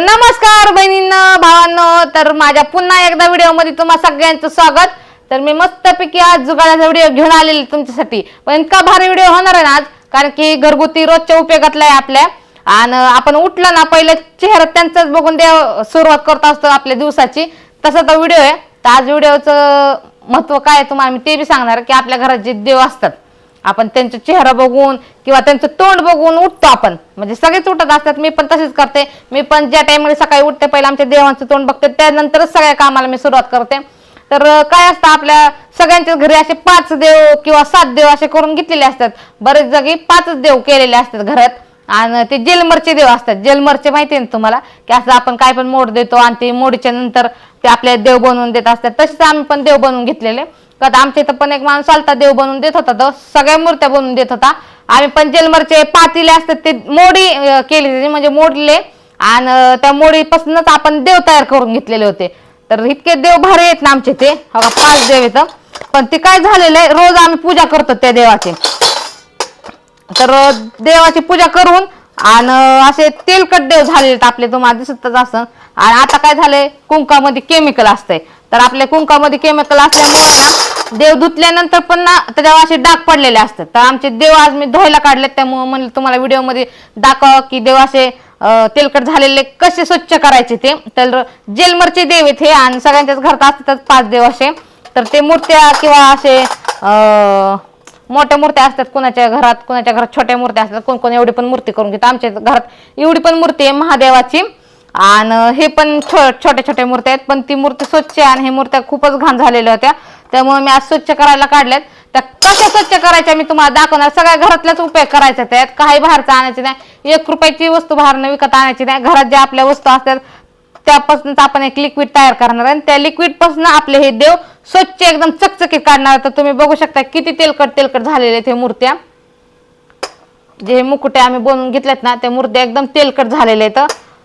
नमस्कार बहिणींना भावांनो. तर माझ्या पुन्हा एकदा व्हिडिओमध्ये तुम्हा सगळ्यांचं स्वागत. तर मी मस्तपैकी आज जुगाड्याचा व्हिडिओ घेऊन आलेले तुमच्यासाठी. पण इतका भारी व्हिडिओ होणार आहे ना आज कारण की घरगुती रोजच्या उपयोगातला आहे आपल्या. आणि आपण उठलं ना पहिले चेहरा त्यांचाच बघून द्या सुरुवात करत असतो आपल्या दिवसाची. तसा तो व्हिडिओ आहे. तर आज व्हिडिओचं महत्त्व काय आहे तुम्हाला मी ते बी सांगणार की आपल्या घरात जे देव असतात आपण त्यांचा चेहरा बघून किंवा त्यांचं तोंड बघून उठतो आपण. म्हणजे सगळेच उठत असतात मी पण तसेच करते. मी पण ज्या टाइममध्ये सकाळी उठते पहिले आमच्या देवांचं तोंड बघते त्यानंतरच सगळ्या कामाला मी सुरुवात करते. तर काय असतं आपल्या सगळ्यांच्या घरी असे पाच देव किंवा सात देव असे करून घेतलेले असतात. बरेच जागी पाचच देव केलेले असतात घरात. आणि ते जेलमरचे देव असतात. जेलमरचे माहिती आहे ना तुम्हाला? की असं आपण काय पण मोड देतो आणि ते मोडीच्या नंतर ते आपल्या देव बनवून देत असतात. तसेच आम्ही पण देव बनवून घेतलेले. का तर आमच्या इथं पण एक माणूस आलता देव बनवून देत होता तो. सगळ्या मूर्त्या बनवून देत होता. आम्ही पण जेलमरचे पातीले असतात ते मोडी केली त्याची म्हणजे मोडले. आणि त्या मोडीपासूनच आपण देव तयार करून घेतलेले होते. तर इतके देव भारी आहेत ना आमचे ते. हो पाच देव येतं पण ते काय झालेलं आहे रोज आम्ही पूजा करतो त्या देवाची. तर देवाची पूजा करून आणि असे तेलकट देव झालेले आहेत आपले तुम्हाला दिसतच असं आणि आता काय झालंय कुंकामध्ये केमिकल असतंय. तर आपल्या कुंकामध्ये केमिकल असल्यामुळे ना देव धुतल्यानंतर पण ना त्याच्यावर असे डाग पडलेले असतात. तर आमचे देव आज मी धुवायला काढले त्यामुळे म्हणलं तुम्हाला व्हिडिओमध्ये दाखवा की देव असे तेलकट झालेले कसे स्वच्छ करायचे ते. तर जेलमरचे देव आहेत हे आणि सगळ्यांच्याच घरात असतात पाच देव असे. तर ते मूर्त्या किंवा असे मोठ्या मूर्त्या असतात कोणाच्या घरात कोणाच्या घरात छोट्या मूर्त्या असतात कोण कोण एवढी पण मूर्ती करून घेतात. आमच्या घरात एवढी पण मूर्ती आहे महादेवाची. आणि हे पण छो छोट्या छोट्या मूर्त्या आहेत पण ती मूर्ती स्वच्छ आहे आणि हे मूर्त्या खूपच घाण झालेल्या होत्या. त्यामुळे मी आज स्वच्छ करायला काढल्यात त्या कशा स्वच्छ करायच्या मी तुम्हाला दाखवणार. सगळ्या घरातल्याच उपयोग करायचा त्यात काही बाहेरचं आणायची नाही. एक रुपयाची वस्तू बाहेरनं विकत आणायची नाही. घरात ज्या आपल्या वस्तू असतात त्यापासून आपण एक लिक्विड तयार करणार आहे. आणि त्या लिक्विडपासून आपले हे देव स्वच्छ एकदम चकचकीत काढणार तर तुम्ही बघू शकता किती तेलकट तेलकट झालेले आहेत हे मूर्त्या. जे मुकुटे आम्ही बनवून घेतल्यात ना त्या मूर्त्या एकदम तेलकट झालेले आहेत.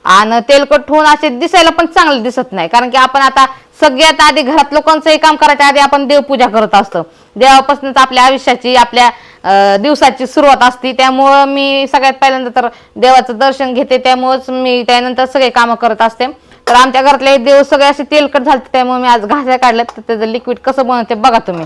आणि तेलकट होऊन असे दिसायला पण चांगले दिसत नाही. कारण की आपण आता सगळ्यात आधी घरात लोकांचंही काम करायच्या आधी आपण देवपूजा करत असतो. देवापासूनच आपल्या आयुष्याची आपल्या दिवसाची सुरुवात असते. त्यामुळं मी सगळ्यात पहिल्यांदा तर देवाचं दर्शन घेते. त्यामुळंच मी त्यानंतर सगळे कामं करत असते. तर आमच्या घरातले देव सगळे असे तेलकट झाले त्यामुळे मी आज घास्या काढल्यात. तर त्याचं लिक्विड कसं बनवते बघा तुम्ही.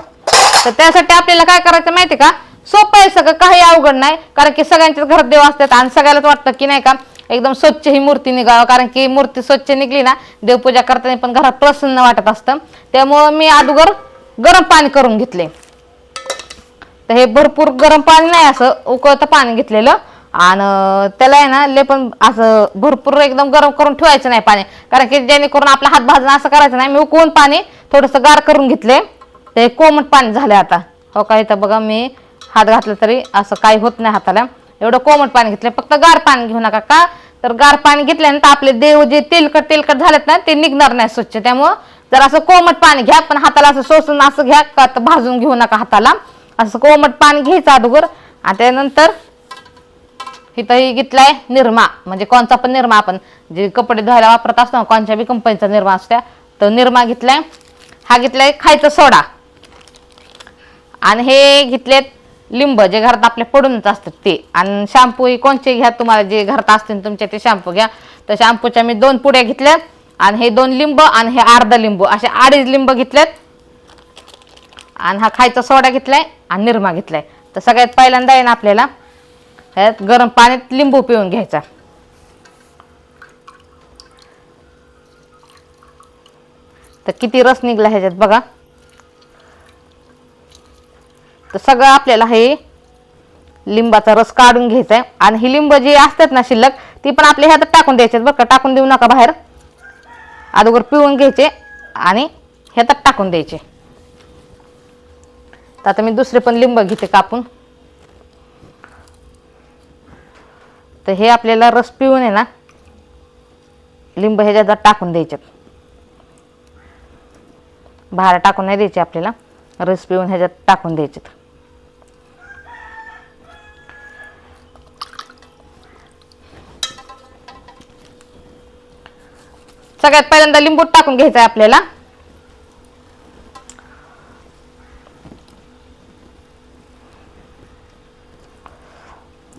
तर त्यासाठी आपल्याला काय करायचं माहिती का? सोपं आहे सगळं. काही अवघड नाही. कारण की सगळ्यांच्याच घरात देव असतात आणि सगळ्यालाच वाटतं की नाही का? एकदम स्वच्छ ही मूर्ती निघावं. कारण की मूर्ती स्वच्छ निघली ना देवपूजा करताना पण घरात प्रसन्न वाटत असतं. त्यामुळं मी अगोदर गरम पाणी करून घेतले. तर हे भरपूर गरम पाणी नाही असं उकळतं पाणी घेतलेलं. आणि त्याला आहे ना ले पण असं भरपूर एकदम गरम करून ठेवायचं नाही पाणी. कारण की जेणेकरून आपला हात भाजणं असं करायचं नाही. मी उकळून पाणी थोडंसं गार करून घेतले. ते कोमट पाणी झालं आता. हो का इथं बघा मी हात घातला तरी असं काही होत नाही हाताला. एवढं कोमट पाणी घेतलं फक्त गार पाणी घेऊ नका का? तर गार पाणी घेतल्यानंतर आपले देव जे तेलकट तेलकट झालेत ना ते निघणार नाही स्वच्छ. त्यामुळं जर असं कोमट पाणी घ्या पण हाताला असं सोसून असं घ्या का तर भाजून घेऊ नका हाताला. असं कोमट पाणी घ्यायचं अगोदर. आणि त्यानंतर इथंही घेतलाय निरमा. म्हणजे कोणचा पण निरमा आपण जे कपडे धुवायला वापरत असतो ना कोणत्या बी कंपनीचा निरमा असत्या तर निरमा घेतलाय. हा घेतलाय खायचा सोडा. आणि हे घेतलेत लिंब जे घरात आपल्या पडूनच असतात ते. आणि शॅम्पू कोणचे घ्या? तुम्हाला जे घरात असतील तुमच्या ते शॅम्पू घ्या. तर शॅम्पूच्या मी दोन पुड्या घेतल्यात. आणि हे दोन लिंब आणि हे अर्धा लिंबू. असे अडीच लिंब घेतल्यात. आणि हा खायचा सोडा घेतलाय आणि निरमा घेतलाय. तर सगळ्यात पहिल्यांदा आहे ना आपल्याला ह्यात गरम पाण्यात लिंबू पिऊन घ्यायचा. तर किती रस निघला ह्याच्यात बघा. तर सगळं आपल्याला हे लिंबाचा रस काढून घ्यायचा आहे. आणि ही लिंब जी असतात ना शिल्लक ती पण आपल्या ह्यात टाकून द्यायचे बरं का. टाकून देऊ नका बाहेर. अगोदर पिळून घ्यायचे आणि ह्यात टाकून द्यायचे. तर आता मी दुसरे पण लिंब घेते कापून. तर हे आपल्याला रस पिऊन आहे ना लिंब ह्याच्यात टाकून द्यायचे बाहेर टाकून नाही द्यायचे आपल्याला रस पिऊन ह्याच्यात टाकून द्यायचे सगळ्यात पहिल्यांदा लिंबू टाकून घ्यायचा आहे आपल्याला.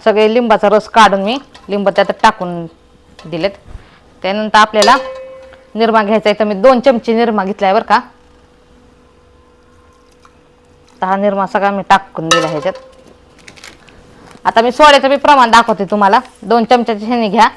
सगळे लिंबाचा रस काढून मी लिंब त्यात टाकून दिलेत. त्यानंतर आपल्याला निरमा घ्यायचा आहे तर मी दोन चमचे निरमा घेतलाय बरं का. तर हा निरमा सगळा मी टाकून दिला ह्याच्यात. आता मी सोड्याचं मी प्रमाण दाखवते तुम्हाला. दोन चमच्याचे शेणी घ्या.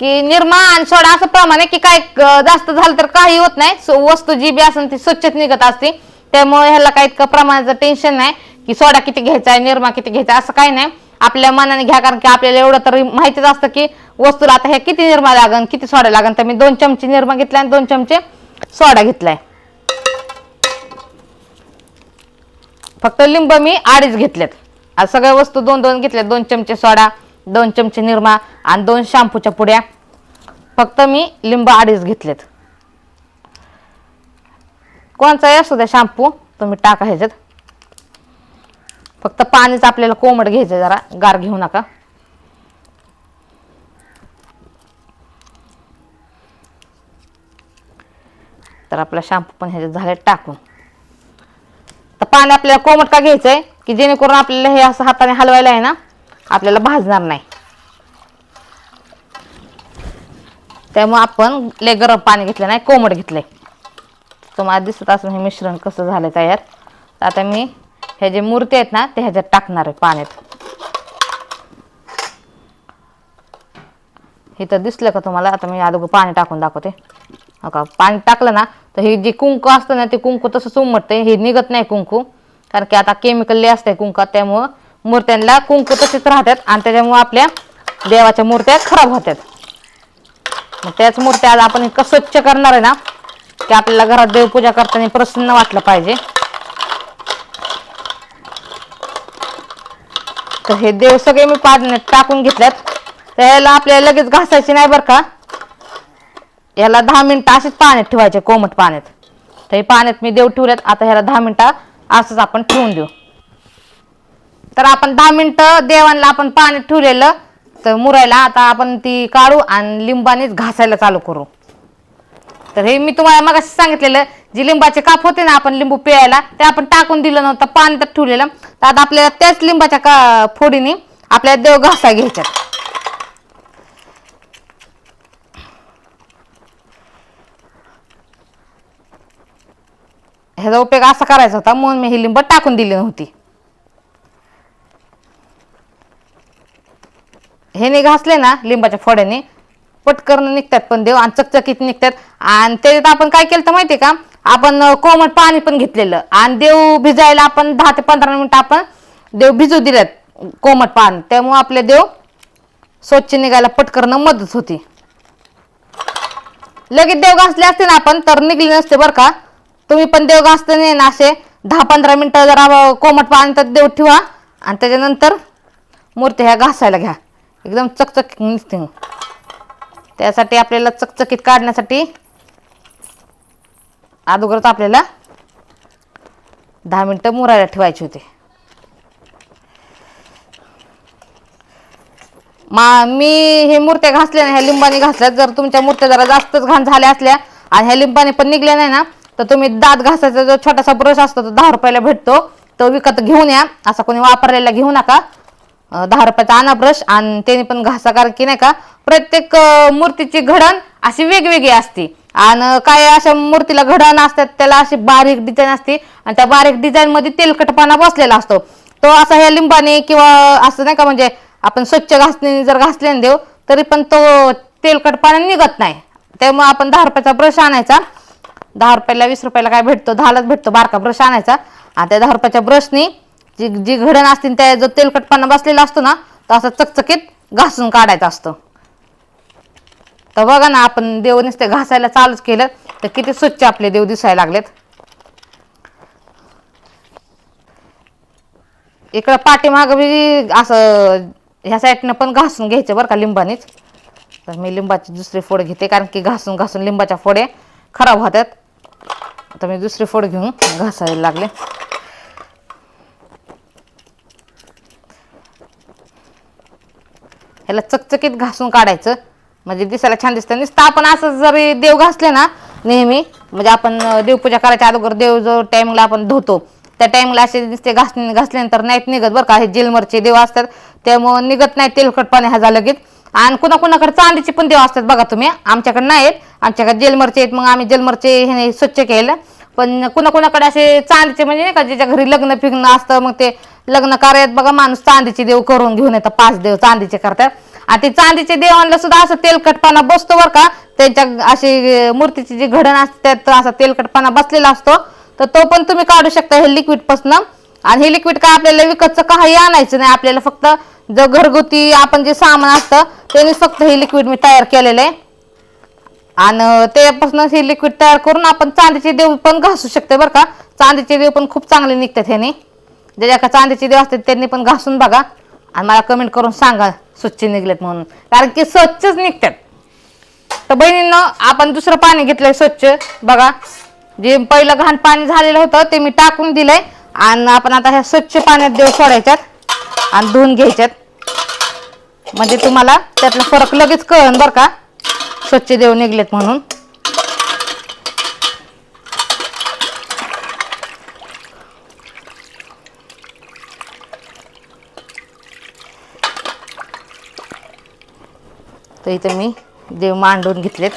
की निर्माण आणि सोडा असं प्रमाण आहे की काय जास्त झालं तर काही होत नाही. सो- वस्तू जी बी असेल ती स्वच्छच निघत असते. त्यामुळे ह्याला काही इतकं प्रमाणाचं टेन्शन नाही की सोडा किती घ्यायचा आहे निरमा किती घ्यायचा आहे, असं काही नाही. आपल्या मनाने घ्या कारण की आपल्याला एवढं तरी माहितीच असतं की वस्तूला आता हे किती निरमा लागन किती सोडा लागन. तर मी दोन चमचे निर्मा घेतलाय आणि दोन चमचे सोडा घेतलाय. फक्त लिंब मी अडीच घेतलेत. आज सगळ्या वस्तू दोन दोन घेतल्यात दोन चमचे सोडा. दोन चमचे निरमा आणि दोन शॅम्पूच्या पुड्या. फक्त मी लिंब अडीच घेतलेत. कोणचाही असू द्या शॅम्पू तुम्ही टाका ह्याच्यात. फक्त पाणीच आपल्याला कोमट घ्यायचं जरा गार घेऊ नका. तर आपला शॅम्पू पण ह्याच्यात झाले टाकून. तर पाणी आपल्याला कोमट का घ्यायचंय? की जेणेकरून आपल्याला हे असं हाताने हलवायला आहे ना? आपल्याला भाजणार नाही. त्यामुळे आपण लय गरम पाणी घेतलं नाही कोमट घेतलंय. तुम्हाला दिसत असून हे मिश्रण कसं झालं तयार. तर आता मी हे जे मूर्ती आहेत ना ते ह्याच्यात टाकणार आहे पाण्यात. हे तर दिसलं का तुम्हाला? आता मी अगोदर पाणी टाकून दाखवते. हो का? पाणी टाकलं ना तर हे जे कुंकू असतं ना ते कुंकू तसंच उमटते हे निघत नाही कुंकू. कारण की आता केमिकल ले असतंय कुंकात त्यामुळं मूर्त्यांना कुंकू तसेच राहतात आणि त्याच्यामुळे आपल्या देवाच्या मूर्त्या खराब होतात. मग त्याच मूर्त्या आज आपण इतकं स्वच्छ करणार आहे ना की आपल्याला घरात देवपूजा करताना प्रसन्न वाटलं पाहिजे. तर हे देव सगळे मी पाण्यात टाकून घेतल्यात. तर याला आपल्याला लगेच घासायचे नाही बरं का? याला दहा मिनिटं असेच पाण्यात ठेवायचे कोमट पाण्यात. तर हे पाण्यात मी देव ठेवल्यात. आता ह्याला दहा मिनिटं असंच आपण ठेवून देऊ. तर आपण दहा मिनिटं देवांना आपण पाण्यात ठेवलेलं तर मुरायला आता आपण ती काढू आणि लिंबानेच घासायला चालू करू. तर हे मी तुम्हाला मग सांगितलेलं जे लिंबाचे काप होते ना आपण लिंबू पिळायला ते आपण टाकून दिलं नव्हतं पाण्यात ठेवलेलं. तर आता आपल्याला त्याच लिंबाच्या का फोडीने आपल्याला देव घासा घ्यायच्यात. ह्याचा उपयोग असा करायचा होता म्हणून मी ही लिंब टाकून दिली नव्हती. ह्याने घासले ना लिंबाच्या फोड्याने. पटकन निघतात पण देव आणि चकचकीत निघतात. आणि त्याच्यात आपण काय केलं तर माहितीये का? आपण कोमट पाणी पण घेतलेलं. आणि देव भिजायला आपण दहा ते पंधरा मिनिटं आपण देव भिजू दिल्यात कोमट पाणी. त्यामुळे आपले देव स्वच्छ निघायला पटकन मदत होती. लगेच देव घासले असते ना आपण तर निघले नसते बरं का? तुम्ही पण देव घासते नाही ना असे. दहा पंधरा मिनिटं जरा कोमट पाणी तर देव ठेवा. आणि त्याच्यानंतर मूर्ती ह्या घासायला घ्या. एकदम चकचकीत निघते. त्यासाठी आपल्याला चकचकीत काढण्यासाठी अगोदरच आपल्याला दहा मिनिटं मुरायला ठेवायचे होते. मा मी हे मूर्त्या घासल्या ह्या लिंबाने घासल्या. जर तुमच्या मूर्त्या जरा जास्तच घाण झाल्या असल्या आणि ह्या लिंबाने पण निघल्या नाही ना तर तुम्ही दात घासायचा जो छोटासा ब्रश असतो तो दहा रुपयाला भेटतो. तो विकत घेऊन या. असा कोणी वापरलेला घेऊ नका. दहा रुपयाचा आणा ब्रश आणि त्याने पण घासा कारण की नाही का प्रत्येक मूर्तीची घडण अशी वेगवेगळी असते. आणि काय अशा मूर्तीला घडण असतात त्याला अशी बारीक डिझाईन असते आणि त्या बारीक डिझाईन मध्ये तेलकटपणा बसलेला असतो. तो असा ह्या लिंबाने किंवा असं नाही का म्हणजे आपण स्वच्छ घासणे जर घासले देव तरी पण तो तेलकटपणा निघत नाही. त्यामुळे आपण दहा रुपयाचा ब्रश आणायचा. दहा रुपयाला वीस रुपयाला काय भेटतो? दहालाच भेटतो बारका ब्रश आणायचा. आणि त्या दहा रुपयाच्या ब्रशनी जी जी घडण असते त्या जो तेलकटपणा बसलेला असतो ना तो असं चकचकीत घासून काढायचा असतो. तर बघा ना आपण देव नुसते घासायला चालूच केलं तर किती स्वच्छ आपले देव दिसायला लागलेत. इकडं पाठीमाग बी असं ह्या साईडनं पण घासून घ्यायचं बरं का लिंबानेच. तर मी लिंबाची दुसरी फोड घेते कारण की घासून घासून लिंबाच्या फोडे खराब होतात. तर मी दुसरी फोड घेऊन घासायला लागले. ह्याला चकचकीत घासून काढायचं. म्हणजे दिसायला छान दिसतं. नुसतं आपण असं जरी देव घासले ना नेहमी म्हणजे आपण देवपूजा करायच्या अगोदर देव जो टायमिंगला आपण धुतो त्या टाइमला असे नुसते घासले घासल्यानंतर नाहीत निघत बरं का. हे जेलमरचे देव असतात त्यामुळं निघत नाही तेलकटपणे ह्याचा लगेच. आणि कुणा कुणाकडे चांदीचे पण देव असतात बघा तुम्ही. आमच्याकडे नाही आहेत आमच्याकडे जेलमरचे आहेत. मग आम्ही जेलमरचे हे स्वच्छ केलं. पण कुणाकुणाकडे असे चांदीचे म्हणजे नाही का ज्याच्या घरी लग्न फिग्न असतं मग ते लग्न कार्यात बघा माणूस चांदीचे देव करून घेऊन येतं पाच देव चांदीचे करतात. आणि ते चांदीचे देवांना सुद्धा असं तेलकटपणा बसतो बरं का त्यांच्या अशी मूर्तीची जी घडण असते त्यात असा तेलकटपणा बसलेला असतो. तर तो पण तुम्ही काढू शकता हे लिक्विडपासनं आणि हे लिक्विड काय आपल्याला विकतचं काही आणायचं नाही आपल्याला फक्त जर घरगुती आपण जे सामान असतं त्यानेच फक्त हे लिक्विड मी तयार केलेलं आहे. आणि त्यापासून हे लिक्विड तयार करून आपण चांदीचे देव पण घासू शकते बरं का. चांदीचे देव पण खूप चांगले निघतात ह्याने. ज्याच्या का चांदीचे देव असतात त्यांनी पण घासून बघा. आणि मला कमेंट करून सांगा स्वच्छ निघलेत म्हणून. कारण की स्वच्छच निघतात. तर बहिणींना आपण दुसरं पाणी घेतलंय स्वच्छ. बघा जे पहिलं घाण पाणी झालेलं होतं ते मी टाकून दिलंय. आणि आपण आता ह्या स्वच्छ पाण्यात देव सोडायच्यात आणि धुवून घ्यायच्यात. म्हणजे तुम्हाला त्यातला फरक लगेच कळन बरं का. स्वच्छ देव निघलेत म्हणून. तर इथं मी देव मांडून घेतलेत.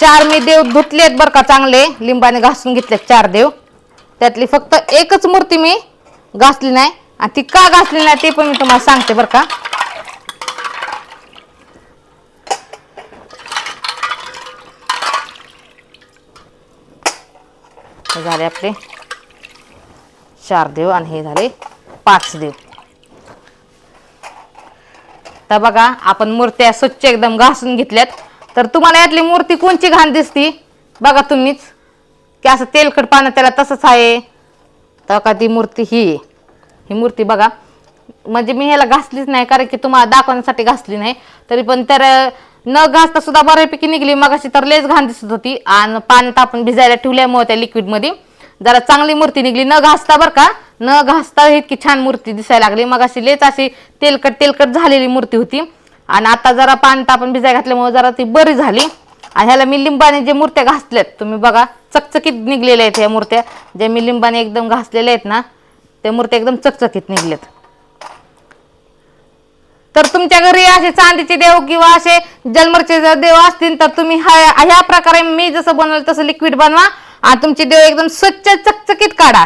चार मी देव धुतलेत बरं का चांगले. लिंबाने घासून घेतलेत चार देव. त्यातली फक्त एकच मूर्ती मी घासली नाही. आणि ती का घासली नाही ते पण मी तुम्हाला सांगते बरं का. हे झाले आपले. चार देव आणि हे झाले पाच देव. तर बघा आपण मूर्त्या स्वच्छ एकदम घासून घेतल्यात. तर तुम्हाला यातली मूर्ती कोणची घाण दिसती? बघा तुम्हीच. की असं तेलकट पानं त्याला तसंच आहे. तर का ती मूर्ती ही ही मूर्ती बघा. म्हणजे मी ह्याला घासलीच नाही कारण की तुम्हाला दाखवण्यासाठी घासली नाही. तरी पण तर न घासता सुद्धा बऱ्यापैकी निघली मग अशी तर लेच घाण दिसत होती. आणि पाण्यात आपण भिजायला ठेवल्यामुळे त्या लिक्विडमध्ये जरा चांगली मूर्ती निघली. न घासता बरं का न घासता इतकी छान मूर्ती दिसायला लागली. मग अशी लेच अशी तेलकट तेलकट झालेली मूर्ती होती. आणि आता जरा पाण्यात आपण भिजाय घातल्यामुळे जरा ती बरी झाली. आणि ह्याला मी लिंबाने जे मूर्त्या घासल्यात तुम्ही बघा चकचकीत निघलेल्या आहेत ह्या मूर्त्या. ज्या मी लिंबाने एकदम घासलेल्या आहेत ना त्या मूर्त्या एकदम चकचकीत निघल्यात. तर तुमच्या घरी असे चांदीचे देव किंवा असे जन्मरचे जर देव असतील तर तुम्ही ह्या ह्या प्रकारे मी जसं बनवलं तसं लिक्विड बनवा. आणि तुमचे देव एकदम स्वच्छ चकचकीत काढा.